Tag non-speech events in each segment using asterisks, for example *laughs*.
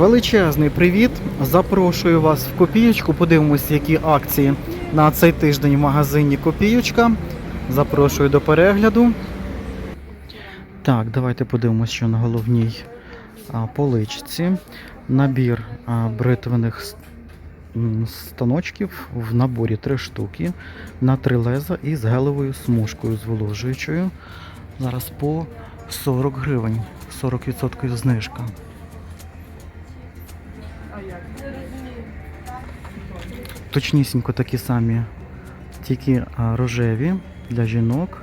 величезний привіт! Запрошую вас в копієчку. Подивимось, які акції на цей тиждень в магазині Копієчка. Запрошую до перегляду. Так, давайте подивимось, що на головній поличці. Набір бритвених станочків в наборі 3 штуки на 3 леза і з гелевою смужкою зволожуючою. Зараз по 40 гривень, 40% знижка. Точнісінько такі самі, тільки рожеві для жінок,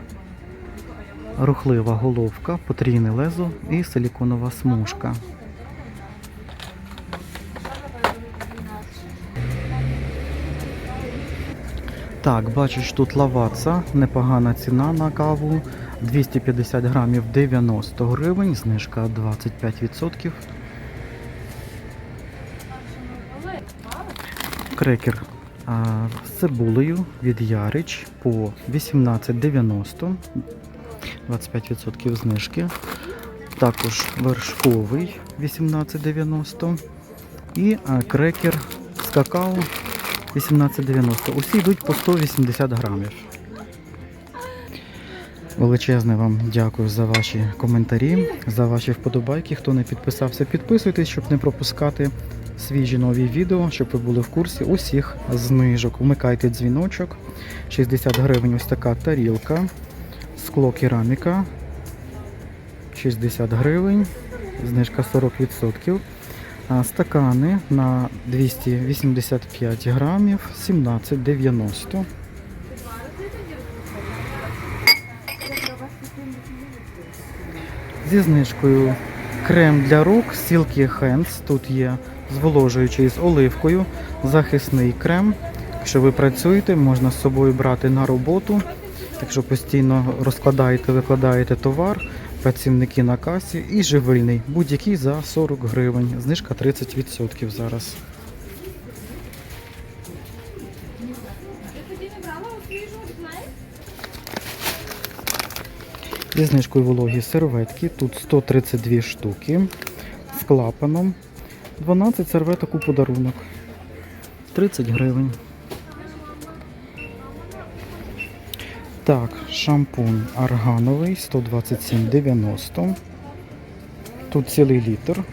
рухлива головка, потрійне лезо і силіконова смужка. Так, бачу, що тут лаваца, непогана ціна на каву. 250 грамів 90 гривень, знижка 25%. Крекер з цибулею від Ярич по 18,90, 25% знижки. Також вершковий 18,90 і крекер з какао 18,90. Усі йдуть по 180 грамів. Величезне вам дякую за ваші коментарі, за ваші вподобайки. Хто не підписався, підписуйтесь, щоб не пропускати свіжі нові відео, щоб ви були в курсі усіх знижок. Вмикайте дзвіночок. 60 гривень ось така тарілка. Скло кераміка. 60 гривень. Знижка 40%. А стакани на 285 грамів 17,90. Зі знижкою крем для рук Silky Hands. Тут є зволожуючий з оливкою, захисний крем. Якщо ви працюєте, можна з собою брати на роботу. Якщо постійно розкладаєте, викладаєте товар, працівники на касі і живильний, будь-який за 40 гривень. Знижка 30% зараз. Зі знижкою вологі серветки. Тут 132 штуки з клапаном. 12 серветок у подарунок. 30 гривень. Так, шампунь аргановий 127,90. Тут цілий літр.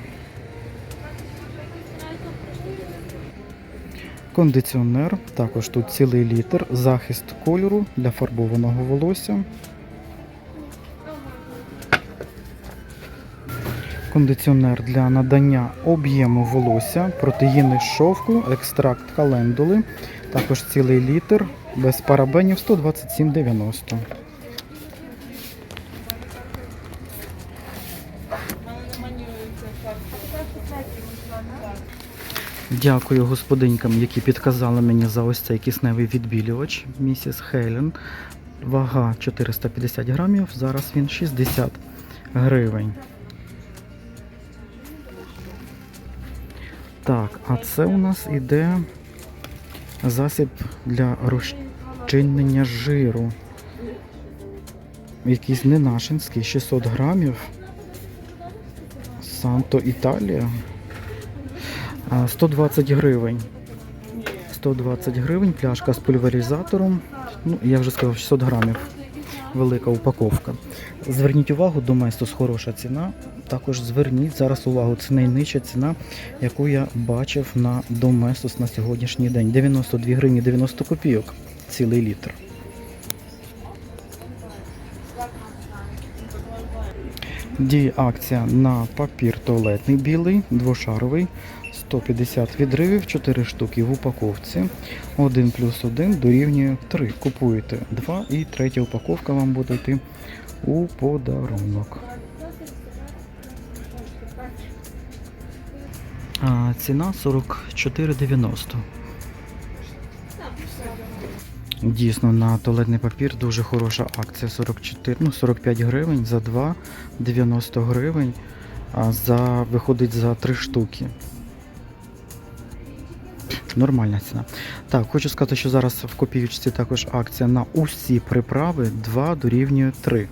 Кондиціонер, також тут цілий літр. Захист кольору для фарбованого волосся. Кондиціонер для надання об'єму волосся, протеїни шовку, екстракт календули, також цілий літр, без парабенів 127,90. Дякую господинькам, які підказали мені за ось цей кисневий відбілювач місіс Хелен. Вага 450 грамів, зараз він 60 гривень. Так, а це у нас іде засіб для розчинення жиру. Якийсь ненашинський, 600 грамів. Санто Італія. 120 гривень. 120 гривень, пляшка з пульверизатором. Ну, я вже сказав, 600 грамів. Велика упаковка. Зверніть увагу, Доместос хороша ціна. Також зверніть зараз увагу, це найнижча ціна, яку я бачив на Доместос на сьогоднішній день. 92 гривні 90 копійок. Цілий літр. Діє акція на папір туалетний білий, двошаровий, 150 відривів, 4 штуки в упаковці. 1 плюс 1 дорівнює 3. Купуєте 2 і третя упаковка вам буде йти у подарунок. А, ціна 44,90. Дійсно, на туалетний папір дуже хороша акція 44, ну 45 гривень за 2, 90 гривень, а за виходить за 3 штуки. Нормальна ціна. Так, хочу сказати, що зараз в копіючці також акція на усі приправи 2 дорівнює 3.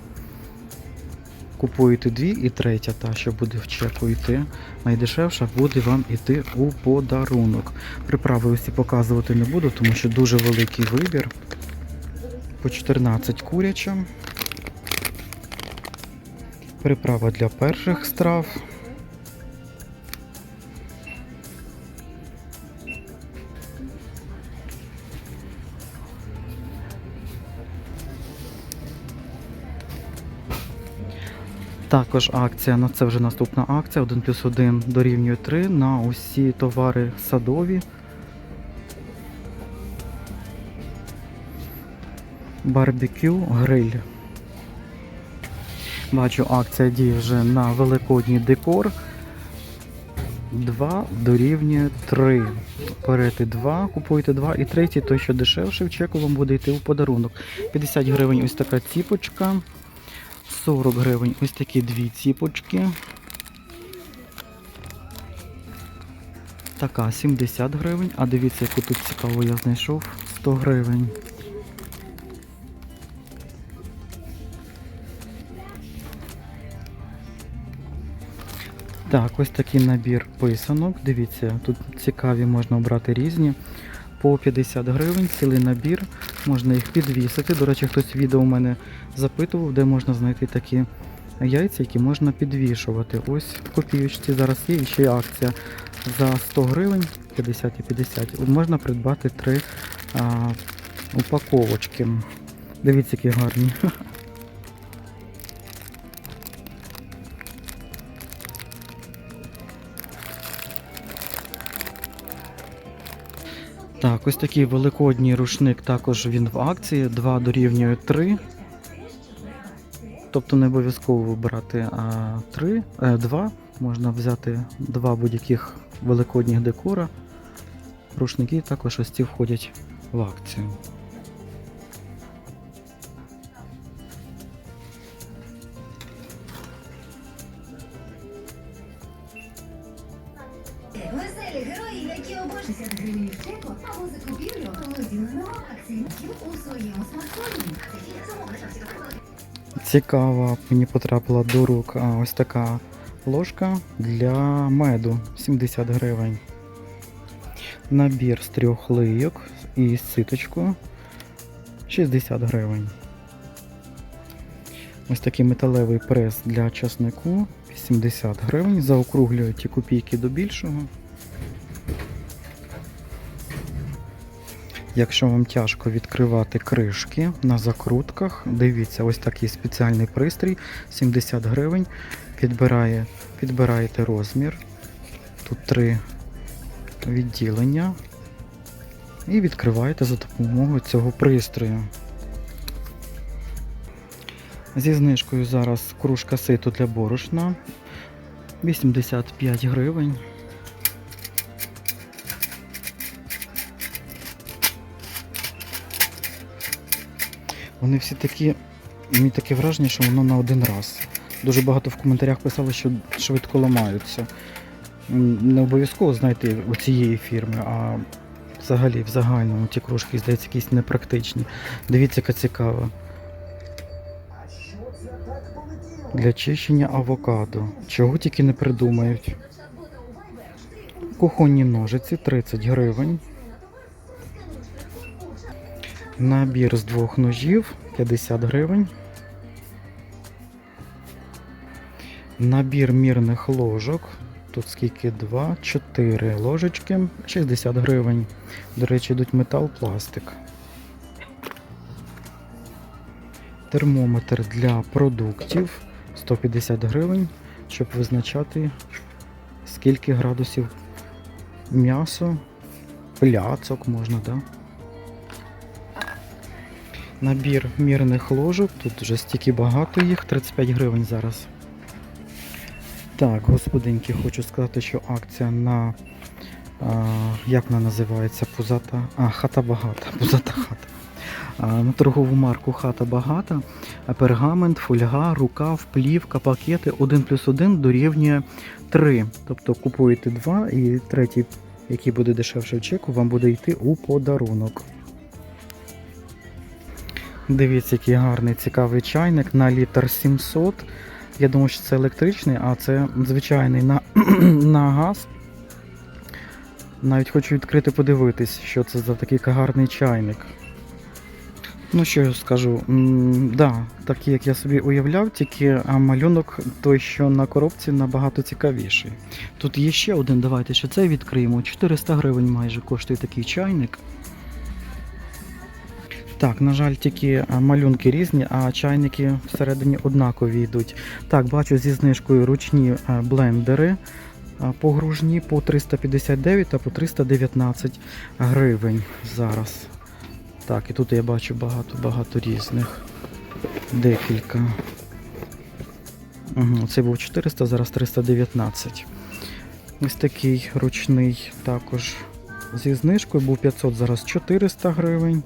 Купуєте дві і третя, та що буде в чеку йти. Найдешевша буде вам іти у подарунок. Приправи усі показувати не буду, тому що дуже великий вибір. По 14 куряча. Приправа для перших страв. Також акція, ну це вже наступна акція, 1 плюс 1 дорівнює 3 на усі товари садові. Барбекю гриль. Бачу, акція діє вже на великодній декор. 2 дорівнює 3. Берете 2, купуєте 2 і третій, той, що дешевше в чеку, вам буде йти у подарунок. 50 гривень ось така ціпочка. 40 гривень ось такі дві ціпочки. Така 70 гривень. А дивіться, яку тут цікаву я знайшов 100 гривень. Так, ось такий набір писанок. Дивіться, тут цікаві можна обрати різні. По 50 гривень цілий набір. Можна їх підвісити. До речі, хтось відео у мене запитував, де можна знайти такі яйця, які можна підвішувати. Ось в копійочці зараз є і ще акція. За 100 гривень 50 і 50 можна придбати три а, упаковочки. Дивіться, які гарні. *laughs* Так, ось такий великодній рушник, також він в акції. 2 дорівнює 3. Тобто не обов'язково вибирати а 3, 2. Можна взяти два будь-яких великодніх декора. Рушники також ось ці входять в акцію. Цікава, мені потрапила до рук ось така ложка для меду 70 гривень. Набір з трьох лийок і ситочку 60 гривень. Ось такий металевий прес для часнику 80 гривень. Заокруглюю ті копійки до більшого. Якщо вам тяжко відкривати кришки на закрутках, дивіться, ось такий спеціальний пристрій 70 гривень. Підбирає, підбираєте розмір. Тут три відділення. І відкриваєте за допомогою цього пристрою. Зі знижкою зараз кружка ситу для борошна 85 гривень. Вони всі такі, мені таке враження, що воно на один раз. Дуже багато в коментарях писали, що швидко ламаються. Не обов'язково знайти у цієї фірми, а взагалі в загальному ті кружки, здається, якісь непрактичні. Дивіться, яка цікава. Для чищення авокадо. Чого тільки не придумають. Кухонні ножиці 30 гривень. Набір з двох ножів 50 гривень. Набір мірних ложок. Тут скільки 2, 4 ложечки, 60 гривень. До речі, йдуть метал, пластик. Термометр для продуктів 150 гривень, щоб визначати скільки градусів м'ясо, пляцок можна, так? Да? Набір мірних ложок, тут вже стільки багато їх, 35 гривень зараз. Так, господинки, хочу сказати, що акція на. А, як вона називається? Пузата. А, хата багата. *laughs* Пузата хата. На торгову марку хата багата. Пергамент, фольга, рукав, плівка, пакети 1 плюс 1 дорівнює 3. Тобто купуєте 2 і третій, який буде дешевше в чеку, вам буде йти у подарунок. Дивіться, який гарний цікавий чайник на літр 700. Я думаю, що це електричний, а це звичайний на, *clears throat* на газ. Навіть хочу відкрити подивитись, що це за такий гарний чайник. Ну, що я скажу, м, да, такий, як я собі уявляв, тільки малюнок той, що на коробці, набагато цікавіший. Тут є ще один, давайте ще цей відкриємо. 400 гривень майже коштує такий чайник. Так, на жаль, тільки малюнки різні, а чайники всередині однакові йдуть. Так, бачу зі знижкою ручні блендери погружні по 359 та по 319 гривень зараз. Так, і тут я бачу багато-багато різних. Декілька. Угу, це був 400, зараз 319. Ось такий ручний також зі знижкою був 500, зараз 400 гривень.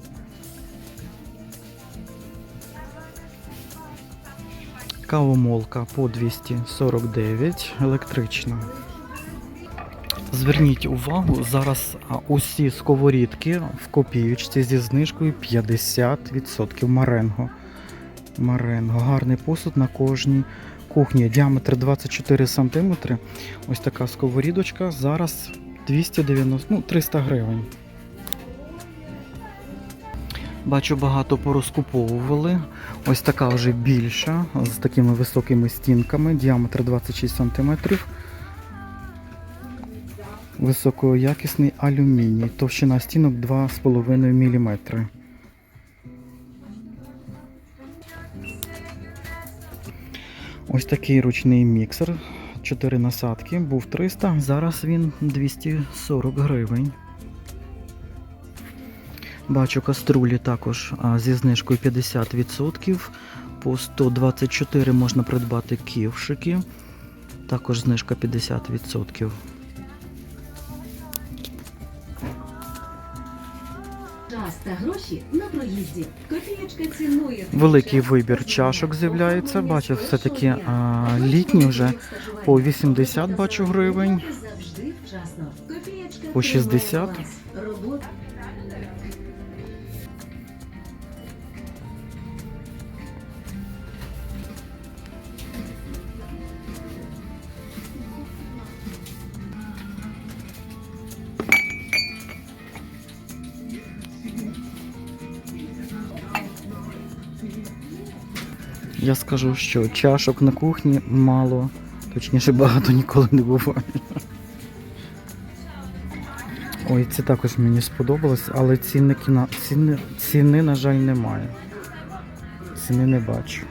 Кавомолка по 249, електрична. Зверніть увагу, зараз усі сковорідки в копіючці зі знижкою 50% маренго. Маренго. Гарний посуд на кожній кухні. Діаметр 24 см. Ось така сковорідочка. Зараз 290, ну, 300 гривень. Бачу, багато порозкуповували. Ось така вже більша, з такими високими стінками, діаметр 26 см. Високоякісний алюміній. Товщина стінок 2,5 мм. Ось такий ручний міксер. 4 насадки. Був 300, зараз він 240 гривень. Бачу каструлі також зі знижкою 50%. По 124 можна придбати ківшики. Також знижка 50%. Гроші на проїзді. Цінує. Великий вибір чашок з'являється. Бачу, все-таки літні вже по 80 бачу гривень. По 60. Я скажу, що чашок на кухні мало, точніше багато ніколи не буває. Ой, це також мені сподобалось, але цінники на ціни, ціни, на жаль, немає. Ціни не бачу.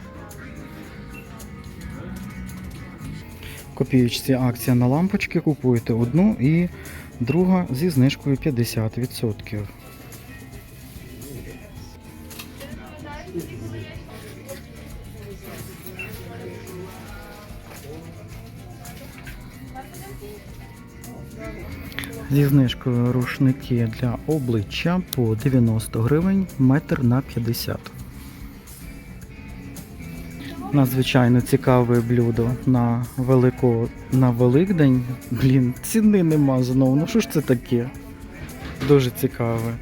Копіючці акція на лампочки, купуєте одну і друга зі знижкою 50%. Зі знижкою рушники для обличчя по 90 гривень, метр на 50. Надзвичайно цікаве блюдо на велико на Великдень. Блін, ціни нема знову. Ну що ж це таке? Дуже цікаве.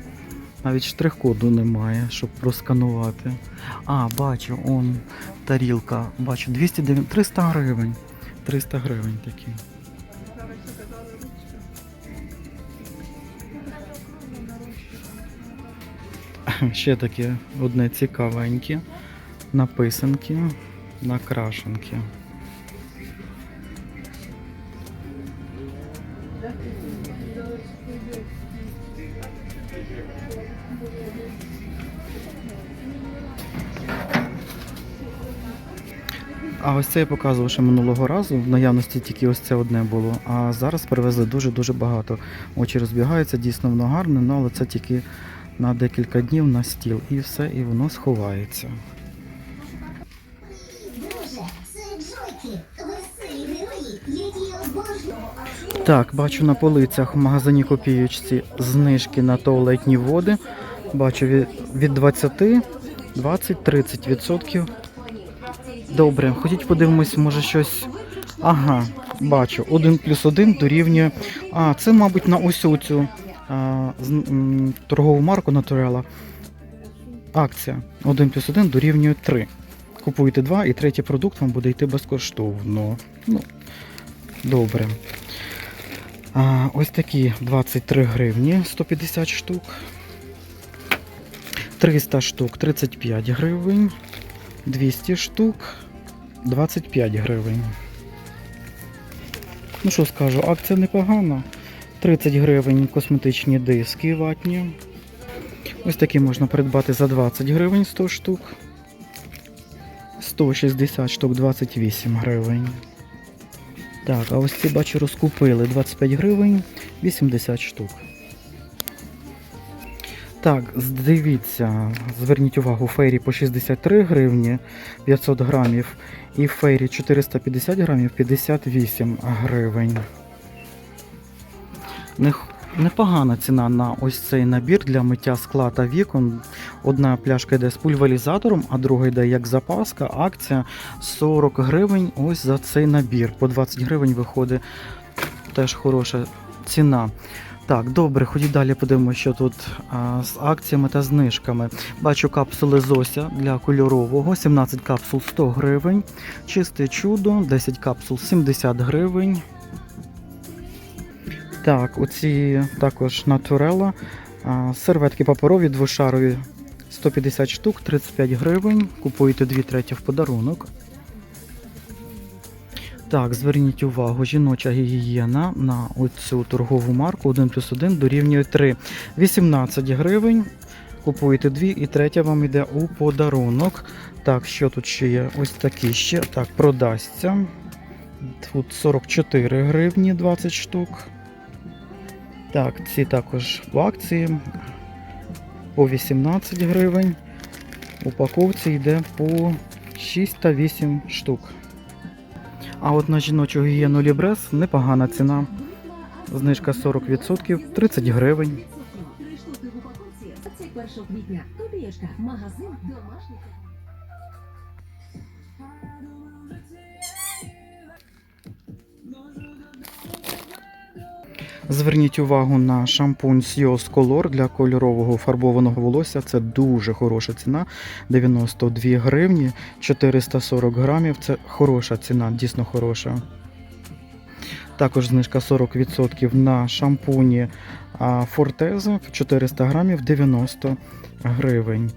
Навіть штрих-коду немає, щоб просканувати. А, бачу, он тарілка. Бачу, 209, 300 гривень. 300 гривень такі. *laughs* Ще таке одне цікавеньке. Написанки, накрашенки. А ось це я показував ще минулого разу. В наявності тільки ось це одне було. А зараз привезли дуже-дуже багато. Очі розбігаються, дійсно воно гарне, ну, але це тільки на декілька днів на стіл. І все, і воно сховається. Так, бачу на полицях в магазині копіючці знижки на туалетні води. Бачу від, від 20, 20, 30 відсотків. Добре, ходіть подивимось, може щось. Ага, бачу. 1 плюс 1 дорівнює. А, це, мабуть, на ось цю а, з- м, торгову марку Naturella. Акція. 1 плюс 1 дорівнює 3. Купуєте два і третій продукт вам буде йти безкоштовно. Ну, добре. А, ось такі 23 гривні 150 штук. 300 штук 35 гривень. 200 штук 25 гривень. Ну що скажу, акція непогана. 30 гривень косметичні диски ватні. Ось такі можна придбати за 20 гривень 100 штук. 160 штук 28 гривень. Так, а ось ці бачу розкупили 25 гривень 80 штук. Так, дивіться, зверніть увагу, фейрі по 63 гривні 500 грамів і фейрі 450 грамів 58 гривень. Непогана ціна на ось цей набір для миття скла та вікон. Одна пляшка йде з пульверізатором, а друга йде як запаска. Акція 40 гривень ось за цей набір. По 20 гривень виходить теж хороша ціна. Так, добре, ходіть далі, подивимося, що тут а, з акціями та знижками. Бачу капсули Зося для кольорового, 17 капсул 100 гривень. Чисте чудо, 10 капсул 70 гривень. Так, оці також натурела. Серветки паперові двошарові 150 штук, 35 гривень. Купуєте 2 треті в подарунок. Так, зверніть увагу, жіноча гігієна на оцю торгову марку 1 плюс 1 дорівнює 3. 18 гривень. Купуєте дві і третя вам йде у подарунок. Так, що тут ще є? Ось такі ще. Так, продасться. Тут 44 гривні 20 штук. Так, ці також в акції по 18 гривень. Упаковці йде по 6 та 8 штук. А от на жіночу гігієну Лібрес непогана ціна. Знижка 40%, 30 гривень. Три штуки в упаковці 21 квітня. Копієчка. Магазин домашніх. Зверніть увагу на шампунь Sios Color для кольорового фарбованого волосся. Це дуже хороша ціна. 92 гривні, 440 грамів. Це хороша ціна, дійсно хороша. Також знижка 40% на шампуні Forteza 400 грамів 90 гривень.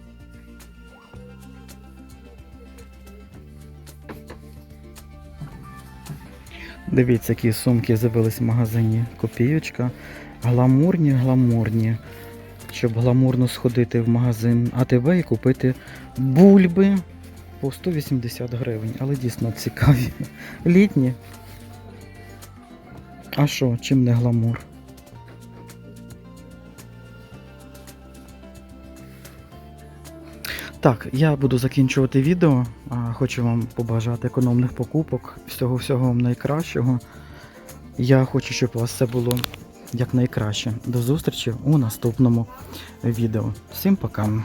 Дивіться, які сумки з'явились в магазині. Копійочка. Гламурні, гламурні. Щоб гламурно сходити в магазин АТБ і купити бульби по 180 гривень. Але дійсно цікаві. Літні. А що, чим не гламур? Так, я буду закінчувати відео. Хочу вам побажати економних покупок, всього-всього вам найкращого. Я хочу, щоб у вас все було якнайкраще. До зустрічі у наступному відео. Всім пока!